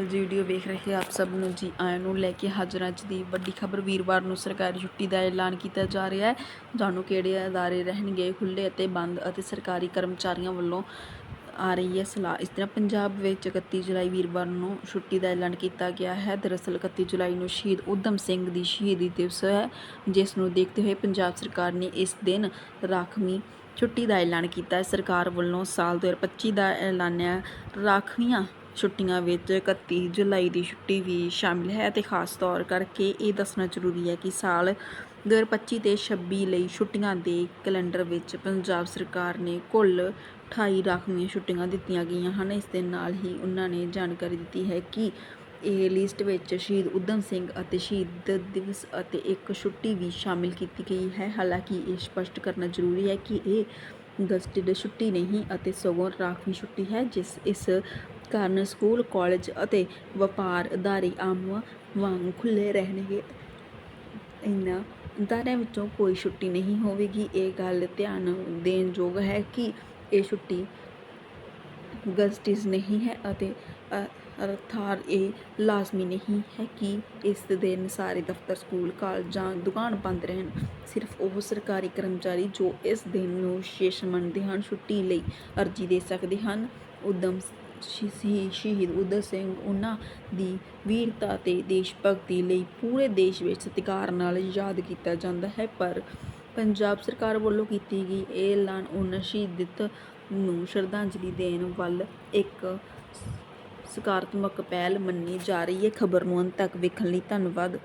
ਜੀ ਵੀਡੀਓ ਵੇਖ ਰਹੇ ਆਪ ਸਭ ਨੂੰ ਜੀ ਆਇਆਂ ਨੂੰ ਲੈ ਕੇ ਹਾਜ਼ਰ ਅੱਜ ਦੀ ਵੱਡੀ ਖਬਰ। ਵੀਰਵਾਰ ਨੂੰ ਸਰਕਾਰੀ ਛੁੱਟੀ ਦਾ ਐਲਾਨ ਕੀਤਾ ਜਾ ਰਿਹਾ ਹੈ। ਜਾਣੋ ਕਿਹੜੇ ਅਦਾਰੇ ਰਹਿਣਗੇ, ਖੁੱਲ੍ਹੇ ਅਤੇ ਬੰਦ ਅਤੇ ਸਰਕਾਰੀ ਕਰਮਚਾਰੀਆਂ ਵੱਲੋਂ ਆ ਰਹੀ ਹੈ ਸਲਾਹ। ਇਸ ਤਰ੍ਹਾਂ ਪੰਜਾਬ ਵਿੱਚ 31 ਜੁਲਾਈ ਵੀਰਵਾਰ ਨੂੰ ਛੁੱਟੀ ਦਾ ਐਲਾਨ ਕੀਤਾ ਗਿਆ ਹੈ। ਦਰਅਸਲ 31 ਜੁਲਾਈ ਨੂੰ ਸ਼ਹੀਦ ਊਧਮ ਸਿੰਘ ਦੀ ਸ਼ਹੀਦੀ ਦਿਵਸ ਹੈ, ਜਿਸ ਨੂੰ ਦੇਖਦੇ ਹੋਏ ਪੰਜਾਬ ਸਰਕਾਰ ਨੇ ਇਸ ਦਿਨ ਰਾਖਵੀਂ ਛੁੱਟੀ ਦਾ ਐਲਾਨ ਕੀਤਾ ਹੈ। ਸਰਕਾਰ ਵੱਲੋਂ ਸਾਲ 2025 ਦਾ ਐਲਾਨਿਆ ਰਾਖਵੀਆਂ ਛੁੱਟੀਆਂ ਵਿੱਚ 31 ਜੁਲਾਈ ਦੀ ਛੁੱਟੀ ਵੀ ਸ਼ਾਮਿਲ ਹੈ ਅਤੇ ਖਾਸ ਤੌਰ ਕਰਕੇ ਇਹ ਦੱਸਣਾ ਜ਼ਰੂਰੀ ਹੈ ਕਿ ਸਾਲ 2025 ਤੇ 26 ਲਈ ਛੁੱਟੀਆਂ ਦੇ ਕੈਲੰਡਰ ਵਿੱਚ ਪੰਜਾਬ ਸਰਕਾਰ ਨੇ ਕੁੱਲ 28 ਰਾਖਵੀਆਂ ਛੁੱਟੀਆਂ ਦਿੱਤੀਆਂ ਗਈਆਂ ਹਨ। ਇਸ ਦੇ ਨਾਲ ਹੀ ਉਹਨਾਂ ਨੇ ਜਾਣਕਾਰੀ ਦਿੱਤੀ ਹੈ ਕਿ ਇਹ ਲਿਸਟ ਵਿੱਚ ਸ਼ਹੀਦ ਊਧਮ ਸਿੰਘ ਅਤੇ ਸ਼ਹੀਦ ਦਿਵਸ ਅਤੇ ਇੱਕ ਛੁੱਟੀ ਵੀ ਸ਼ਾਮਿਲ ਕੀਤੀ ਗਈ ਹੈ। ਹਾਲਾਂਕਿ ਇਹ ਸਪਸ਼ਟ ਕਰਨਾ ਜ਼ਰੂਰੀ ਹੈ ਕਿ ਇਹ ਗਜ਼ਟਿਡ ਛੁੱਟੀ ਨਹੀਂ ਅਤੇ ਸਗੋਂ ਰਾਖਵੀਂ ਛੁੱਟੀ ਹੈ, ਜਿਸ ਇਸ ਕਾਰਨ ਸਕੂਲ, ਕਾਲਜ ਅਤੇ ਵਪਾਰ ਅਦਾਰੇ ਆਮ ਵਾਂਗ ਖੁੱਲ੍ਹੇ ਰਹਿਣਗੇ। ਇਹਨਾਂ ਅਦਾਰਿਆਂ ਵਿੱਚੋਂ ਕੋਈ ਛੁੱਟੀ ਨਹੀਂ ਹੋਵੇਗੀ। ਇਹ ਗੱਲ ਧਿਆਨ ਦੇਣ ਯੋਗ ਹੈ ਕਿ ਇਹ ਛੁੱਟੀ ਗਜ਼ਟਿਜ਼ ਨਹੀਂ ਹੈ ਅਤੇ ਅ- ਅਰਥਾਤ ਇਹ ਲਾਜ਼ਮੀ ਨਹੀਂ ਹੈ ਕਿ ਇਸ ਦਿਨ ਸਾਰੇ ਦਫ਼ਤਰ, ਸਕੂਲ, ਕਾਲਜ ਜਾਂ ਦੁਕਾਨ ਬੰਦ ਰਹਿਣ। ਸਿਰਫ ਉਹ ਸਰਕਾਰੀ ਕਰਮਚਾਰੀ ਜੋ ਇਸ ਦਿਨ ਨੂੰ ਵਿਸ਼ੇਸ਼ ਮੰਨਦੇ ਹਨ, ਛੁੱਟੀ ਲਈ ਅਰਜ਼ੀ ਦੇ ਸਕਦੇ ਹਨ। ਉਦਮ ਸ਼ਹੀਦ ਉਦਮ ਸਿੰਘ ਉਹਨਾਂ ਦੀ ਵੀਰਤਾ ਅਤੇ ਦੇਸ਼ ਭਗਤੀ ਲਈ ਪੂਰੇ ਦੇਸ਼ ਵਿੱਚ ਸਤਿਕਾਰ ਨਾਲ ਯਾਦ ਕੀਤਾ ਜਾਂਦਾ ਹੈ। ਪਰ ਪੰਜਾਬ ਸਰਕਾਰ ਵੱਲੋਂ ਕੀਤੀ ਗਈ ਇਹ ਐਲਾਨ ਉਹਨਾਂ ਸ਼ਹੀਦਤ ਨੂੰ ਸ਼ਰਧਾਂਜਲੀ ਦੇਣ ਵੱਲ ਇੱਕ ਸਕਾਰਾਤਮਕ ਪਹਿਲ ਮੰਨੀ ਜਾ ਰਹੀ ਹੈ। ਖਬਰ ਨੂੰ ਅੰਤ ਤੱਕ ਵੇਖਣ ਲਈ ਧੰਨਵਾਦ।